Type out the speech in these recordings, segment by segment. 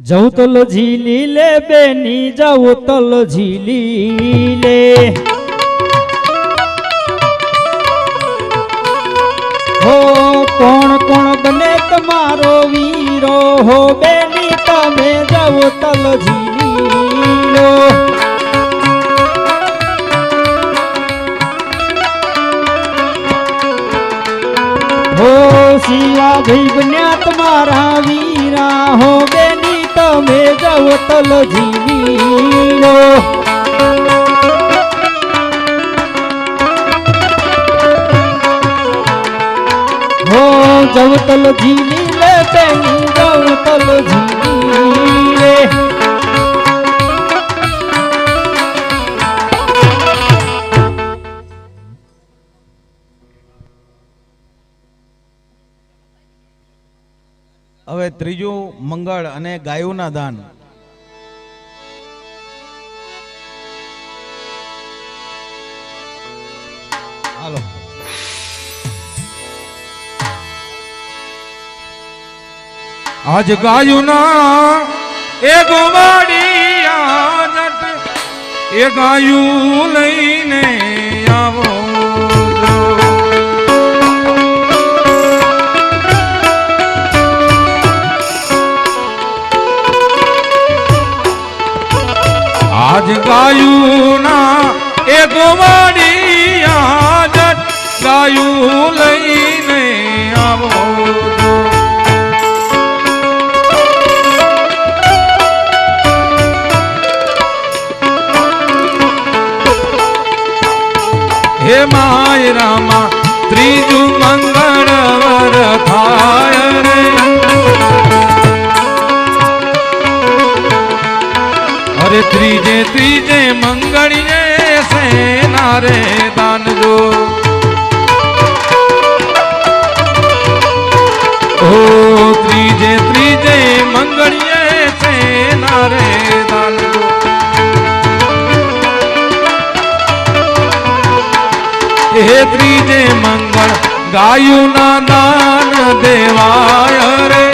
જવું તલ ઝીલી લે, બેની જવું તલ ઝીલી લે. હો, કોણ કોણ બને તમારો વીરો? હો, બેની તમે જવો તલ ઝીલી શિવાજી બન્યા તમારા વીરા હો બેની, તમે જાઓ તલ જીવીનો હો જવતલ જીવી લે બેની જવતલ ઝીલી હવે ત્રીજું મંગળ અને ગાયોના દાન. હાલો. આજ ગાયુના એ ગોવાડી એ ગાયું લઈને આવો. આજ ગાયું ના એ ગોવાડી આજ ગાયું લઈને આવો. હે માય રામા, ત્રીજું મંગળવાર થાય અરે ત્રીજે ત્રીજે મંગળીએ સેના રે દાનજો ઓ ત્રીજે ત્રીજે મંગળીએ સેના રે દાનજો હે ત્રીજે મંગળ ગાયું ના દાન દેવાય રે.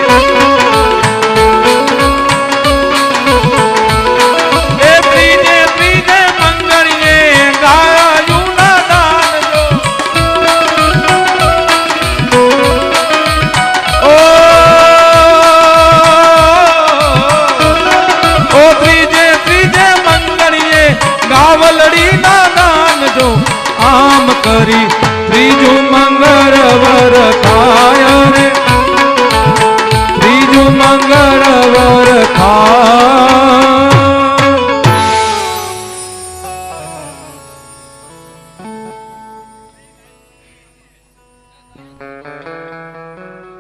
ગાવલડી ના દાન જો આમ કરી ત્રીજું મંગળવર ખાય રે. ત્રીજું મંગળવર થાય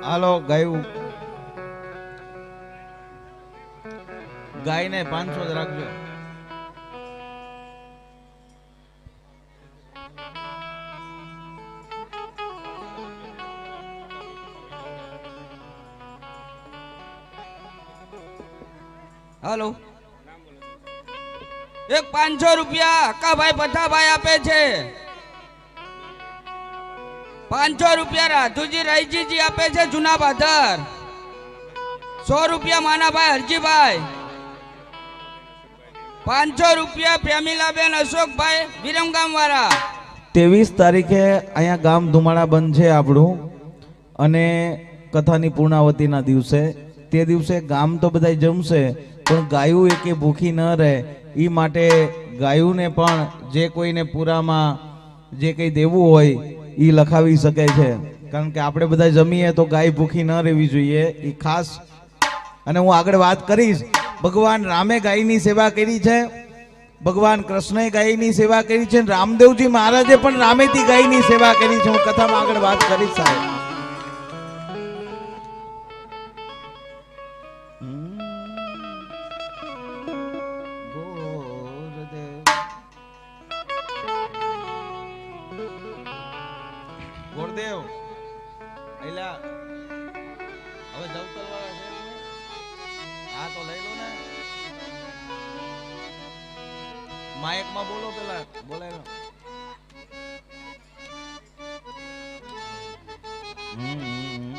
હાલો, ગાયું. ગાયને પાંચસો જ રાખજો. હાલો. એક પાંચસો રૂપિયા અક્કાભાઈ પઠાભાઈ આપે છે. પાંચસો રૂપિયા રાધુજી રાયજીજી આપે છે જૂના બાધર સો રૂપિયા માનાભાઈ હરજીભાઈ. પાંચસો રૂપિયા પ્રેમીલાબેન અશોકભાઈ વિરમગામ વાળા ત્રેવીસ તારીખે અહીંયા ગામ ધુમાડા બંધ છે આપણું. અને કથાની પૂર્ણાવતીના દિવસે તે દિવસે ગામ તો બધા જમશે, પણ ગાયું એકે ભૂખી ન રહે. એ માટે ગાયુંને પણ જે કોઈને પૂરામાં જે કંઈ દેવું હોય એ લખાવી શકે છે. કારણ કે આપણે બધા જમીએ તો ગાય ભૂખી ન રહેવી જોઈએ. એ ખાસ અને હું આગળ વાત કરીશ. ભગવાન રામે ગાયની સેવા કરી છે. ભગવાન કૃષ્ણએ ગાયની સેવા કરી છે. રામદેવજી મહારાજે પણ રામેથી ગાયની સેવા કરી છે. હું કથામાં આગળ વાત કરીશ, સાહેબ. તો લઈ લો ને. માઇકમાં બોલો પેલા બોલાય હમ.